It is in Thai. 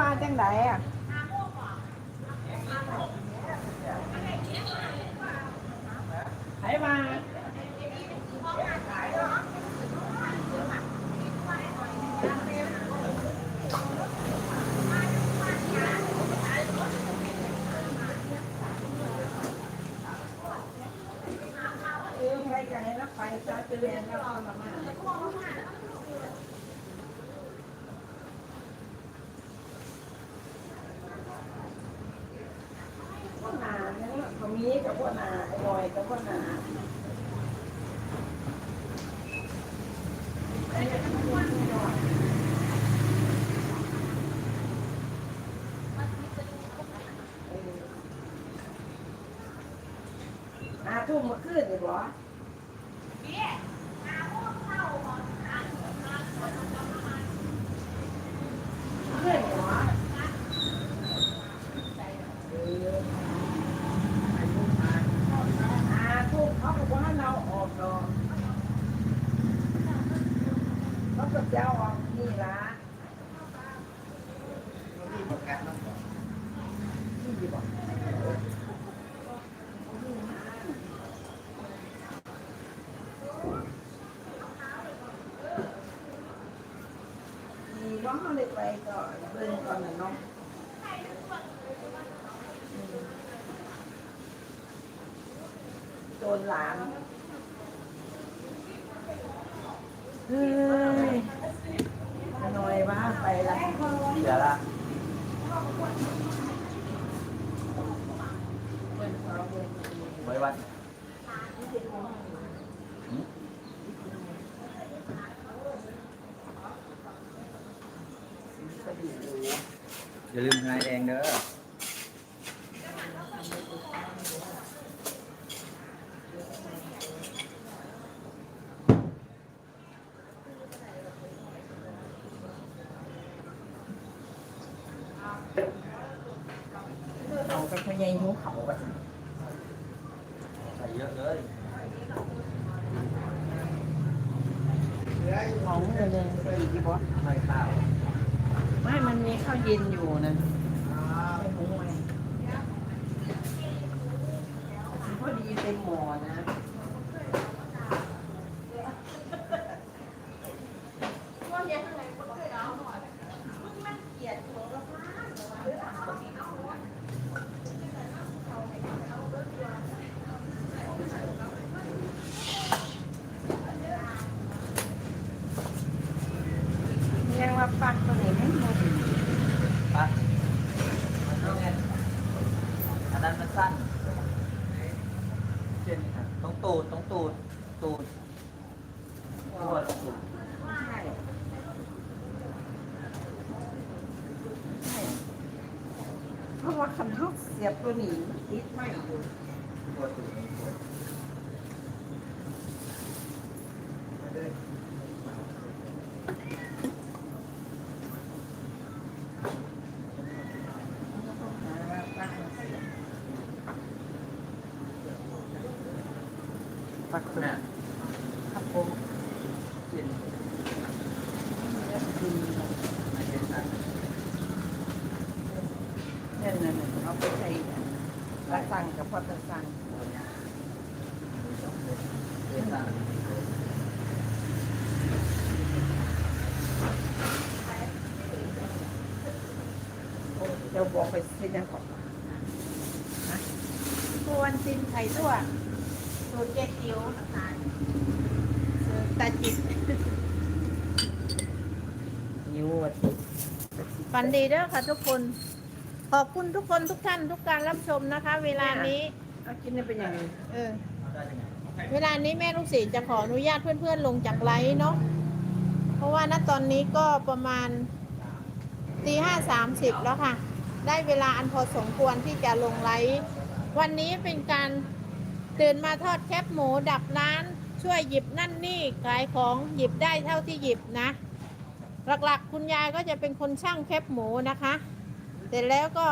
ว่าจังไดอ่ะไหนมาไปจะเรียนแล้วเอามา มีกับพวกนาไอ้บอยกับพวกนาไอ้เนี่ยมันวนไม่รอดเอออาทุ่มมาขึ้นเลยบ่เพื่อนเหรอเอออาทุกเขาบอกว่าเราออกดอกเขา ก็จะเอาออกนี่ละมีร้องเขาเลยไปก่อนเบิ่งก่อนนะเนาะโดนหลาน เดี๋ยวละ เบิ่งเขาเบิ่ง ไว้วัน กระดิ่งอยู่ อย่าลืมทนายแดงเด้อ เขาเป็นพญายหิวเขาไปใส่เยอะเลยของเงินเลยสี่กี่บอสใส่ข้าวไม่มันมีข้าวเย็นอยู่นะไม่หุงไว้พอดีเต็มหม้อนะ ยังว่าปักตัวนี้ไม่หมด ปะอั นนั้นมันสั้นเช่นนี้ครับต้องตูดต้องตูดตูดตัวตรงตูดใช่ใช่เพราะว่าคันเขาเสียบตัวนี้ติดไม่อยู่ตัวตูด ตัวปักตัวน่ะครับผมเช่นดีไม่เห็นสั้นเนี่ยเนี่ยเอาไปใช้ตะสั่งกับพอตะสั่งเห็นสั้นเดี๋ยวบอกไปเส้นยังก่อนควรซินไข่ตัว สูตรเจ๊จิ๋วตาจิตนิ้วอะฝันดีเด้อค่ะทุกคน ขอบคุณทุกคนทุกท่านทุกการรับชมนะคะ เวลานี้เอากินได้เป็นอย่างนี้เออเอาได้ยังไงเวลานี้แม่ลูกศิษย์จะขออนุญาตเพื่อนๆลงจากไลฟ์เนาะเพราะว่าณตอนนี้ก็ประมาณตีห้าสามสิบแล้วค่ะ ได้เวลาอันพอสมควรที่จะลงไลฟ์วันนี้เป็นการ ตื่นมาทอดแคบหมูดับร้าน ช่วยหยิบนั่นนี่ขายของหยิบได้เท่าที่หยิบนะ หลักๆ คุณยายก็จะเป็นคนช่างแคบหมูนะคะ เสร็จแล้วก็